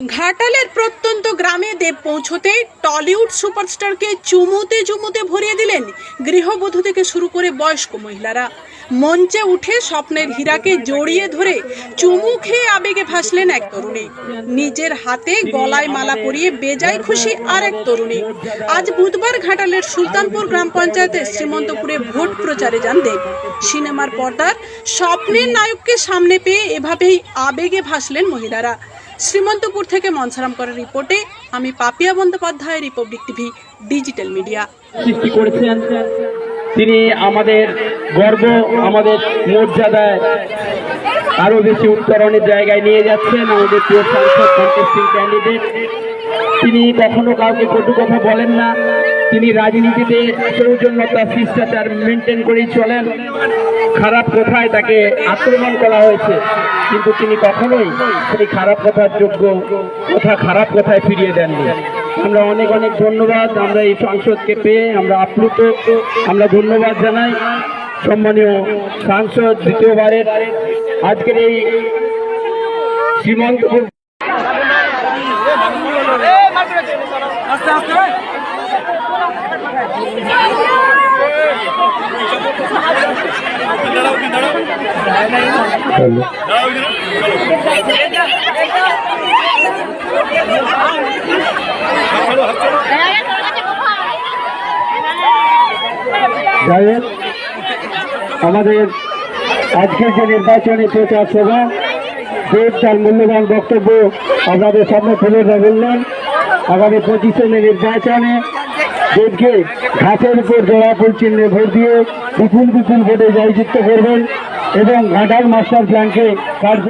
ঘাটালের প্রত্যন্ত গ্রামে দেব পৌঁছতে টলিউড সুপারস্টারকে চুমুতে চুমুতে ভরিয়ে দিলেন গৃহবধূ থেকে শুরু করে বয়স্ক মহিলারা। মঞ্চে উঠে স্বপ্নের হীরাকে জড়িয়ে ধরে চুমু খেয়ে আবেগে ভাসলেন এক তরুণী। নিজের হাতে গলায় মালা পরিয়ে বেজায় খুশি আর এক তরুণী। আজ বুধবার ঘাটালের সুলতানপুর গ্রাম পঞ্চায়েতের শ্রীমন্তপুরে ভোট প্রচারে যান দেব। সিনেমার পর্দার স্বপ্নের নায়ককে সামনে পেয়ে এভাবেই আবেগে ভাসলেন মহিলারা। শ্রীমন্তপুর থেকে মনসারাম করার রিপোর্টে আমি Papiya Bandyopadhyay Republic TV digital media সৃষ্টি করেছেন? তিনি আমাদের গর্ব, আমাদের মর্যাদায় আরও বেশি উত্তরণের জায়গায় নিয়ে যাচ্ছেন। আমাদের প্রিয় সাংসদ ক্যান্ডিডেট তিনি কখনো কাউকে কটু কথা বলেন না। তিনি রাজনীতিতে সৌজন্যতা শিষ্টাচার মেনটেন করেই চলেন। খারাপ কথায় তাকে আক্রমণ করা হয়েছে। কিন্তু তিনি কখনোই সেই খারাপ কথার যোগ্য কথা খারাপ কথায় ফিরিয়ে দেননি। আমরা অনেক অনেক ধন্যবাদ। আমরা এই সংসদকে পেয়ে আমরা আপ্লুত। আমরা ধন্যবাদ জানাই। সম্মানীয় সাংসদ, দ্বিতীয়বারের আজকের এই শ্রীমন্তপুর যাই হোক, আমাদের আজকের যে নির্বাচনী প্রচার সভা দেব তার মূল্যবান বক্তব্য আপনাদের সামনে তুলে ধরলেন আগামী পঁচিশে মে নির্বাচনে দেবকে ঘাটের উপর জোড়াফুল চিহ্নে ভোট দিয়ে বিপুল বিপুল ভোটে জয়যুক্ত করবেন এবং ঘাটার মাস্টার প্ল্যানকে কার্য